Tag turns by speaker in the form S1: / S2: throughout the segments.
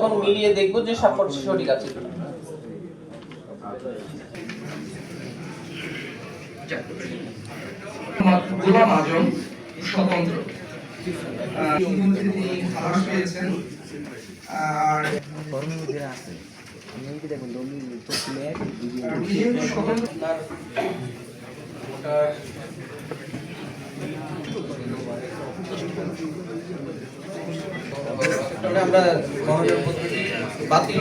S1: তখন মিলিয়ে দেখব যে সাপোর্ট সঠিক আছে
S2: গোলাম আজম স্বতন্ত্র। আহ, তিনি খালাস পেয়েছেন। আর স্বতন্ত্র
S1: আমরা মনোনয়ন পত্রটি বাতিল।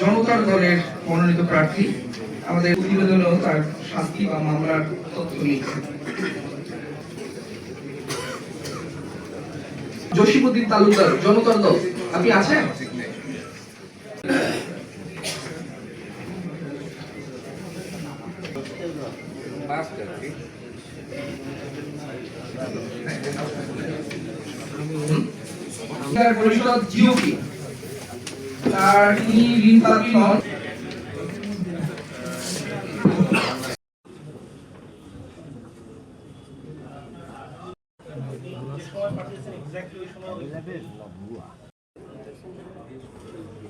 S2: জনতার দলের মনোনীত প্রার্থী। আমাদের প্রতিবেদনেও তার শাস্তি বা মামলার তথ্য নিয়েছেন জসিমুদ্দিন তালুকদার জনতার দল আপনি আছেন? তার পরিষদ জিওপি আর তিনি ঋণ প্রাপ্তি নন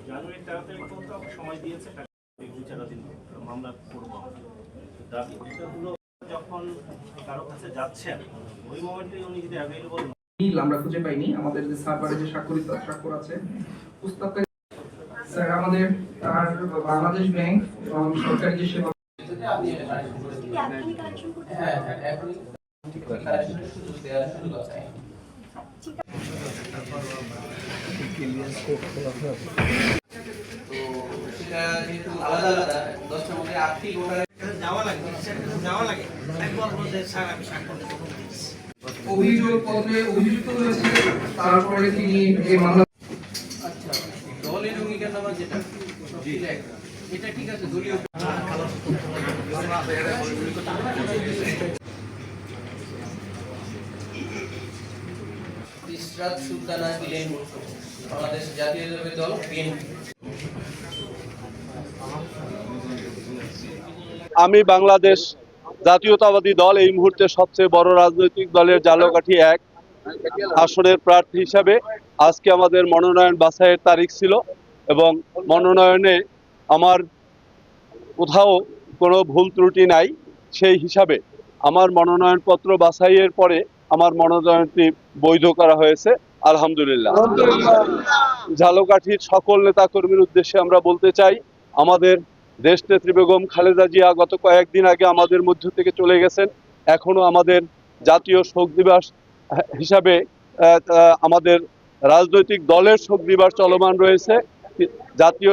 S3: জানুয়ারি তেরো তারিখ পর্যন্ত সময় দিয়েছে মামলা করব। দাবি কারও কাছে যাচ্ছেন ওই মোমেন্টে উনি যদি অ্যাভেলেবল
S2: মিল আমরা খুঁজে পাইনি। আমাদের যে সার্ভারে যে স্বাক্ষরিত স্বাক্ষর আছে পুস্তকটা স্যার আমাদের তার বাংলাদেশ ব্যাংক এবং সরকারি যে সেবা।
S1: হ্যাঁ হ্যাঁ
S4: যাওয়া লাগে যাওয়া লাগে। স্যার আমি স্বাক্ষর
S2: অভিযোগ পত্রে অভিযুক্ত হয়েছে তারপরে তিনি এই মামলা
S1: আচ্ছা দলের অঙ্গীকারনামা যেটা এটা ঠিক আছে দলীয় ইসরাত সুলতানা বাংলাদেশ জাতীয়তাবাদী দল বিএনপি।
S5: আমি বাংলাদেশ জাতীয়তাবাদী দল এই মুহূর্তে সবচেয়ে বড় রাজনৈতিক দলের জালকাঠি এক আসনের প্রার্থী হিসাবে আজকে আমাদের মনোনয়ন বাছাইয়ের তারিখ ছিল এবং মনোনয়নে আমার কোথাও কোনো ভুল ত্রুটি নাই। সেই হিসাবে আমার মনোনয়নপত্র বাছাইয়ের পরে আমার মনোনয়নটি বৈধ করা হয়েছে। আলহামদুলিল্লাহ। ঝালকাঠির সকল নেতাকর্মীর উদ্দেশ্যে আমরা বলতে চাই আমাদের দেশনেত্রী বেগম খালেদা জিয়া গত কয়েকদিন আগে আমাদের মধ্য থেকে চলে গেছেন। এখনও আমাদের জাতীয় শোক দিবস হিসাবে আমাদের রাজনৈতিক দলের শোক দিবস চলমান রয়েছে। জাতীয়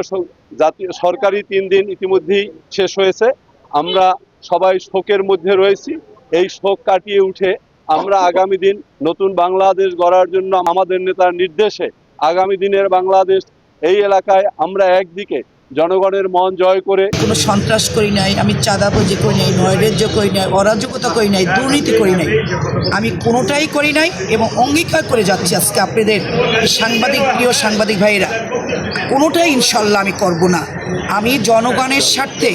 S5: জাতীয়, সরকারি তিন দিন ইতিমধ্যেই শেষ হয়েছে। আমরা সবাই শোকের মধ্যে রয়েছি। এই শোক কাটিয়ে উঠে আমরা আগামী দিন নতুন বাংলাদেশ গড়ার জন্য আমাদের নেতার নির্দেশে আগামী দিনের বাংলাদেশ এই এলাকায় আমরা একদিকে জনগণের মন জয় করে।
S6: কোনো সন্ত্রাস করি নাই, আমি চাঁদাবাজি করি নাই, নৈরাজ্য করি নাই, অরাজকতা করি নাই, দুর্নীতি করি নাই। আমি কোনোটাই করি নাই এবং অঙ্গীকার করে যাচ্ছি আজকে আপনাদের সাংবাদিক, প্রিয় সাংবাদিক ভাইয়েরা। কোনোটাই ইনশাল্লাহ আমি করব না। আমি জনগণের স্বার্থে,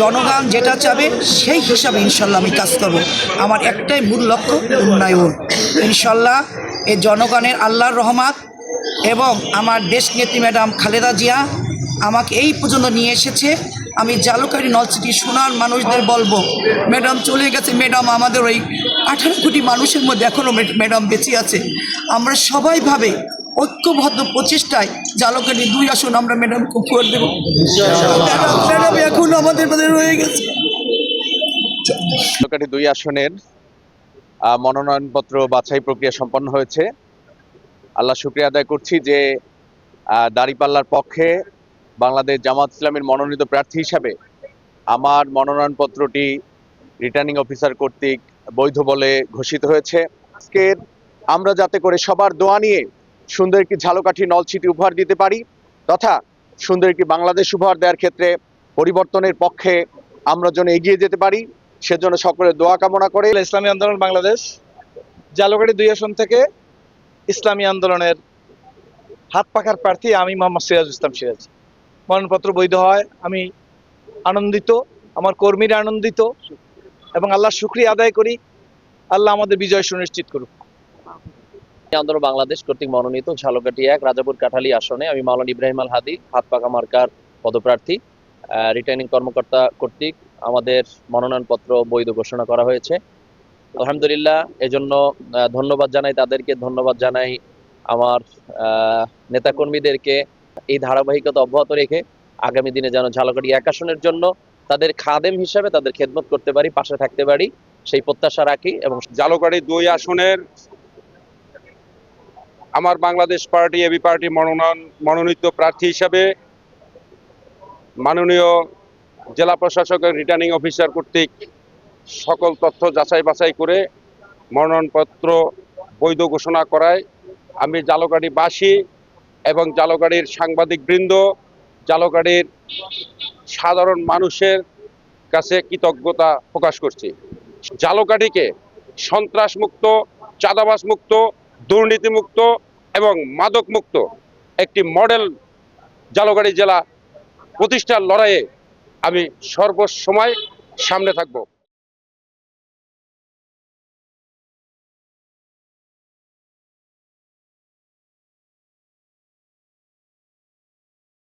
S6: জনগণ যেটা চাবে সেই হিসাবে ইনশাল্লাহ আমি কাজ করব। আমার একটাই মূল লক্ষ্য উন্নয়ন। ইনশাল্লাহ এই জনগণের আল্লাহর রহমাত এবং আমার দেশ নেত্রী ম্যাডাম খালেদা জিয়া আমাকে এই পর্যন্ত নিয়ে এসেছে। আমি জালুকারি নলসিটি সোনার মানুষদের বলব, ম্যাডাম চলে গেছে। ম্যাডাম আমাদের ওই আঠারো কোটি মানুষের মধ্যে এখনও ম্যাডাম বেঁচে আছে। আমরা সবাই ভাবে ঐক্যবদ্ধ প্রচেষ্টায় জালুকারি দুই আসন আমরা ম্যাডামকে করে দেবো। ম্যাডাম ম্যাডাম এখনও আমাদের মধ্যে রয়ে গেছে।
S7: দুই আসনের মনোনয়নপত্র বাছাই প্রক্রিয়া সম্পন্ন হয়েছে। আল্লাহ শুক্রিয়া আদায় করছি যে দাঁড়িপাল্লার পক্ষে বাংলাদেশ জামাত ইসলামের মনোনীত প্রার্থী হিসাবে আমার মনোনয়নপত্রটি রিটার্নিং অফিসার কর্তৃক বৈধ বলে ঘোষিত হয়েছে। আজকের আমরা যাতে করে সবার দোয়া নিয়ে সুন্দর একটি ঝালকাঠি নলছিটি উপহার দিতে পারি, তথা সুন্দর একটি বাংলাদেশ উপহার দেওয়ার ক্ষেত্রে পরিবর্তনের পক্ষে আমরা যেন এগিয়ে যেতে পারি, সেজন্য সকলের দোয়া কামনা করে।
S8: ইসলামী আন্দোলন বাংলাদেশ জালুকাড়ি দুই আসন থেকে ইসলামী আন্দোলনের হাত পাখার প্রার্থী আমি মোহাম্মদ সিরাজ ইসলাম সিরাজ। মনোনয়নপত্র বৈধ হয়, আমি আনন্দিত, আমার কর্মীরা আনন্দিত, এবং আল্লাহর শুক্রিয়া আদায় করি, আল্লাহ আমাদের বিজয় সুনিশ্চিত করুক।
S9: আন্দোলন বাংলাদেশ কর্তৃক মনোনীত ঝালকাঠি এক রাজাপুর কাঠালি আসনে আমি মাওলানা ইব্রাহিম আল হাদি, হাত পাকা মার্কার পদপ্রার্থী রিটার্নিং কর্মকর্তা কর্তৃক আমাদের মনোনয়নপত্র বৈধ ঘোষণা করা হয়েছে। আলহামদুলিল্লাহ, এজন্য ধন্যবাদ জানাই তাদেরকে, ধন্যবাদ জানাই আমার নেতাকর্মীদেরকে এই ধারাবাহিকতা অব্যাহত রেখে আগামী দিনে যেন ঝালকাঠি এক আসনের জন্য তাদের খাদেম হিসাবে তাদের খেদমত করতে পারি, পাশে থাকতে পারি, সেই প্রত্যাশা রাখি এবং
S10: জালকাড়ি দুই আসনের আমার বাংলাদেশ পার্টি, এবি পার্টি মনোনয়ন, মনোনীত প্রার্থী হিসাবে মাননীয় জেলা প্রশাসকের রিটার্নিং অফিসার কর্তৃক সকল তথ্য যাচাই বাছাই করে মনোনয়নপত্র বৈধ ঘোষণা করায় আমি জালকাড়িবাসী এবং জালকাড়ির সাংবাদিক বৃন্দ জালকাড়ির সাধারণ মানুষের কাছে কৃতজ্ঞতা প্রকাশ করছি। জালকাঠিকে সন্ত্রাস মুক্ত চাঁদাবাস মুক্ত দুর্নীতি মুক্ত এবং মাদক মুক্ত একটি মডেল জালকাঠি জেলা প্রতিষ্ঠার লড়াইয়ে আমি সর্বসময় সামনে থাকব।